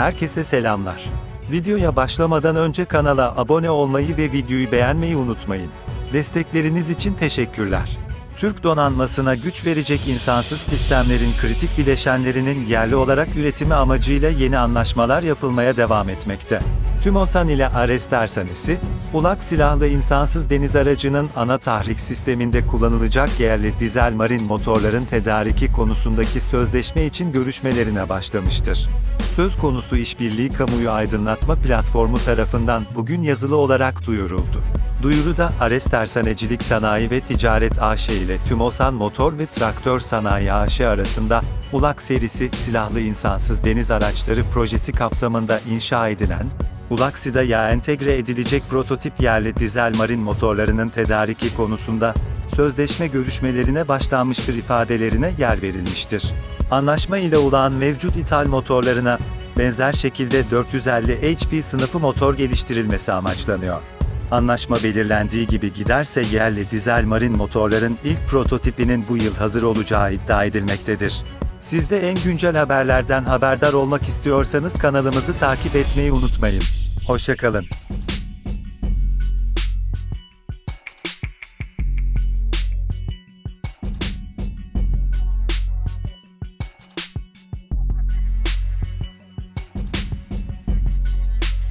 Herkese selamlar. Videoya başlamadan önce kanala abone olmayı ve videoyu beğenmeyi unutmayın. Destekleriniz için teşekkürler. Türk donanmasına güç verecek insansız sistemlerin kritik bileşenlerinin yerli olarak üretimi amacıyla yeni anlaşmalar yapılmaya devam etmekte. TÜMOSAN ile Ares Tersanesi, Ulak silahlı insansız deniz aracının ana tahrik sisteminde kullanılacak yerli dizel marin motorların tedariki konusundaki sözleşme için görüşmelerine başlamıştır. Söz konusu işbirliği kamuyu aydınlatma platformu tarafından bugün yazılı olarak duyuruldu. Duyuruda Ares Tersanecilik Sanayi ve Ticaret AŞ ile TÜMOSAN Motor ve Traktör Sanayi AŞ arasında Ulak serisi silahlı insansız deniz araçları projesi kapsamında inşa edilen, Ulaksi'de entegre edilecek prototip yerli dizel marin motorlarının tedariki konusunda sözleşme görüşmelerine başlanmıştır ifadelerine yer verilmiştir. Anlaşma ile Ulak'ın mevcut ithal motorlarına benzer şekilde 450 HP sınıfı motor geliştirilmesi amaçlanıyor. Anlaşma belirlendiği gibi giderse yerli dizel marin motorların ilk prototipinin bu yıl hazır olacağı iddia edilmektedir. Siz de en güncel haberlerden haberdar olmak istiyorsanız kanalımızı takip etmeyi unutmayın. Hoşçakalın.